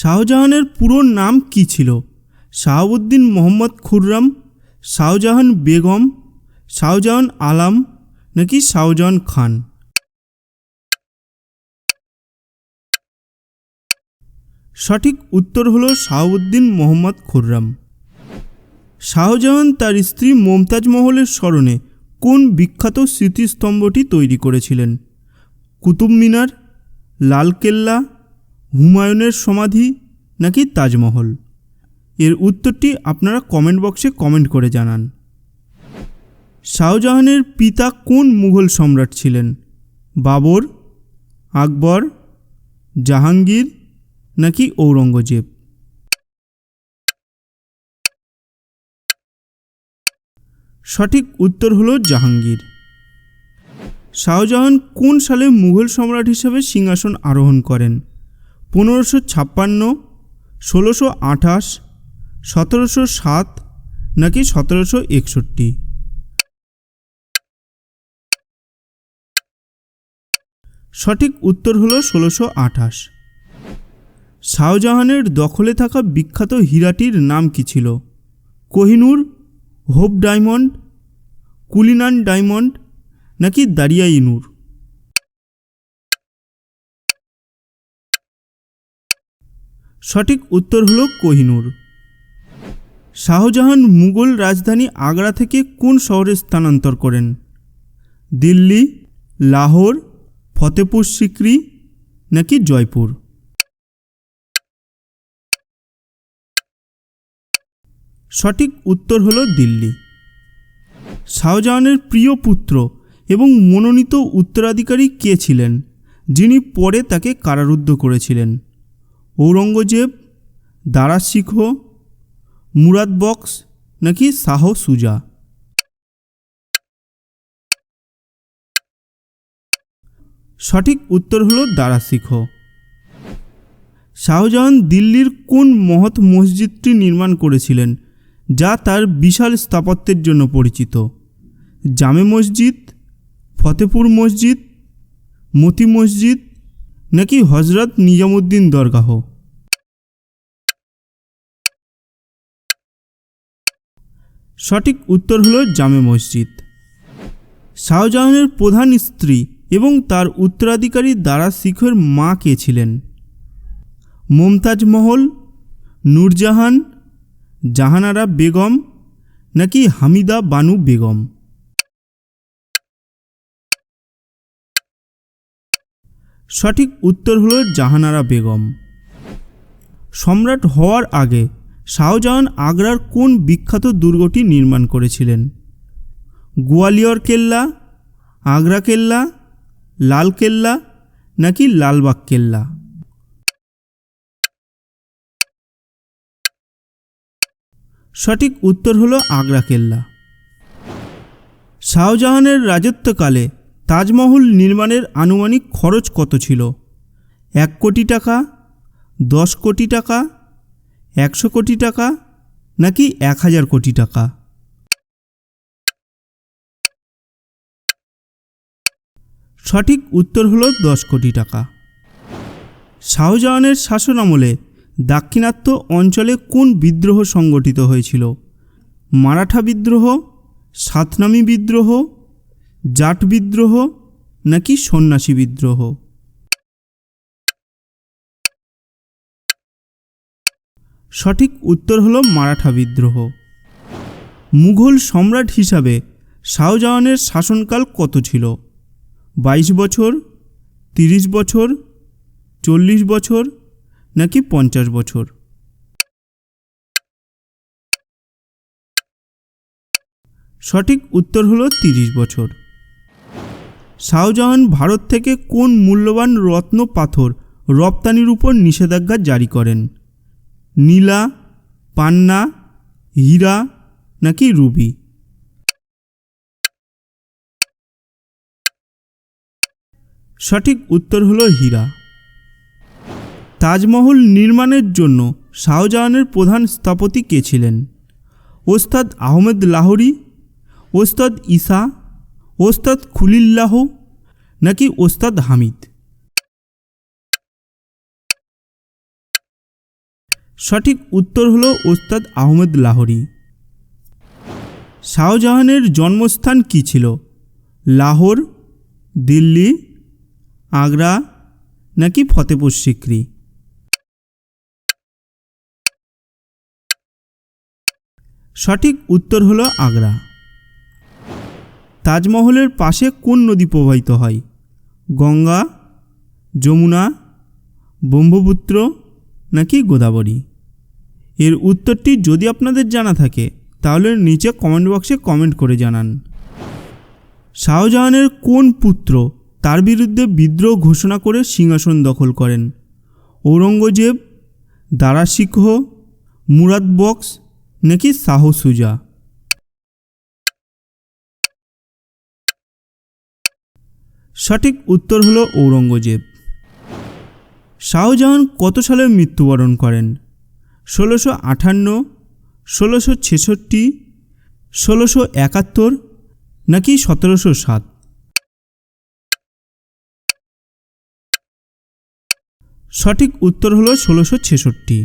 শাহজাহানের পুরো নাম কী ছিল? শাহাবুদ্দিন মোহাম্মদ খুররাম, শাহজাহান বেগম, শাহজাহান আলাম নাকি শাহজাহান খান? সঠিক উত্তর হল শাহাবুদ্দিন মোহাম্মদ খুররাম। শাহজাহান তার স্ত্রী মমতাজ মহলের স্মরণে কোন বিখ্যাত স্মৃতিস্তম্ভটি তৈরি করেছিলেন? কুতুব মিনার লালকেল্লা হুমায়ুনের সমাধি নাকি তাজমহল? এর উত্তরটি আপনারা কমেন্ট বক্সে কমেন্ট করে জানান। শাহজাহানের পিতা কোন মুঘল সম্রাট ছিলেন? বাবর, আকবর, জাহাঙ্গীর নাকি ঔরঙ্গজেব? সঠিক উত্তর হলো জাহাঙ্গীর। শাহজাহান কোন সালে মুঘল সম্রাট হিসেবে সিংহাসন আরোহণ করেন? পনেরোশো ছাপ্পান্ন, ষোলোশো আঠাশ, সতেরোশো সাত নাকি সতেরোশো একষট্টি? সঠিক উত্তর হলো ষোলোশো আঠাশ। শাহজাহানের দখলে থাকা বিখ্যাত হীরাটির নাম কি ছিল? Kohinoor, hope diamond, cullinan diamond নাকি দারিয়াই সঠিক উত্তর হলো কোহিনূর। শাহজাহান মুঘল রাজধানী আগ্রা থেকে কোন শহরে স্থানান্তর করেন? দিল্লি, লাহোর ফতেপুর সিক্রি নাকি জয়পুর? সঠিক উত্তর হলো দিল্লি। শাহজাহানের প্রিয় পুত্র এবং মনোনীত উত্তরাধিকারী কে ছিলেন, যিনি পরে তাকে কারারুদ্ধ করেছিলেন? ঔরঙ্গজেব দারা শিখ মুরাদ বক্স নাকি শাহ সুজা? সঠিক উত্তর হলো দারা শিখ শাহজাহান দিল্লির কোন মহৎ মসজিদটি নির্মাণ করেছিলেন, যা তার বিশাল স্থাপত্যের জন্য পরিচিত? জামে মসজিদ, ফতেপুর মসজিদ, মতি মসজিদ নাকি হজরত নিজামুদ্দিন দরগাহ? সঠিক উত্তর হলো জামে মসজিদ। শাহজাহানের প্রধান স্ত্রী এবং তার উত্তরাধিকারী দ্বারা শিখের মা কে ছিলেন? মমতাজ মহল, নূরজাহান, জাহানারা বেগম নাকি হামিদা বানু বেগম? সঠিক উত্তর হলো জাহানারা বেগম। সম্রাট হওয়ার আগে শাহজাহান আগ্রার কোন বিখ্যাত দুর্গটি নির্মাণ করেছিলেন? গোয়ালিয়র কেল্লা, আগ্রা কেল্লা, লাল কেল্লা নাকি লালবাগ কেল্লা? সঠিক উত্তর হলো আগ্রা কেল্লা। শাহজাহানের রাজত্বকালে তাজমহল নির্মাণের আনুমানিক খরচ কত ছিল? এক কোটি টাকা, দশ কোটি টাকা একশো কোটি টাকা নাকি এক হাজার কোটি টাকা? সঠিক উত্তর হলো দশ কোটি টাকা। শাহজাহানের শাসন আমলে দাক্ষিণাত্য অঞ্চলে কোন বিদ্রোহ সংগঠিত হয়েছিল? মারাঠা বিদ্রোহ, সাতনামী বিদ্রোহ, জাট বিদ্রোহ নাকি সন্ন্যাসী বিদ্রোহ? সঠিক উত্তর হলো মারাঠা বিদ্রোহ। মুঘল সম্রাট হিসাবে শাহজাহানের শাসনকাল কত ছিল? বাইশ বছর, তিরিশ বছর, চল্লিশ বছর, নাকি পঞ্চাশ বছর? সঠিক উত্তর হলো তিরিশ বছর। শাহজাহান ভারত থেকে কোন মূল্যবান রত্ন পাথর রপ্তানির উপর নিষেধাজ্ঞা জারি করেন? নীলা, পান্না, হীরা নাকি রুবি? সঠিক উত্তর হলো হীরা। তাজমহল নির্মাণের জন্য শাহজাহানের প্রধান স্থপতি কে ছিলেন? ওস্তাদ আহমেদ লাহোরি, ওস্তাদ ঈসা, ওস্তাদ খুলিল্লাহ নাকি ওস্তাদ হামিদ? সঠিক উত্তর হল ওস্তাদ আহমেদ লাহোরি। শাহজাহানের জন্মস্থান কী ছিল? লাহোর, দিল্লি, আগ্রা নাকি ফতেপুর সিক্রি? সঠিক উত্তর হলো আগ্রা। তাজমহলের পাশে কোন নদী প্রবাহিত হয়? গঙ্গা, যমুনা, ব্রহ্মপুত্র নাকি গোদাবরী? এর উত্তরটি যদি আপনাদের জানা থাকে, তাহলে নিচে কমেন্ট বক্সে কমেন্ট করে জানান। শাহজাহানের কোন পুত্র তার বিরুদ্ধে বিদ্রোহ ঘোষণা করে সিংহাসন দখল করেন? ঔরঙ্গজেব, দারা সিংহ, মুরাদ বক্স নাকি শাহ সুজা? সঠিক উত্তর হলো ঔরঙ্গজেব। শাহজাহান কত সালে মৃত্যুবরণ করেন? ষোলোশো আঠান্ন ষোলোশো ছেষট্টি ষোলোশো একাত্তর নাকি সতেরোশো সাত? সঠিক উত্তর হলো ষোলোশো ছেষট্টি।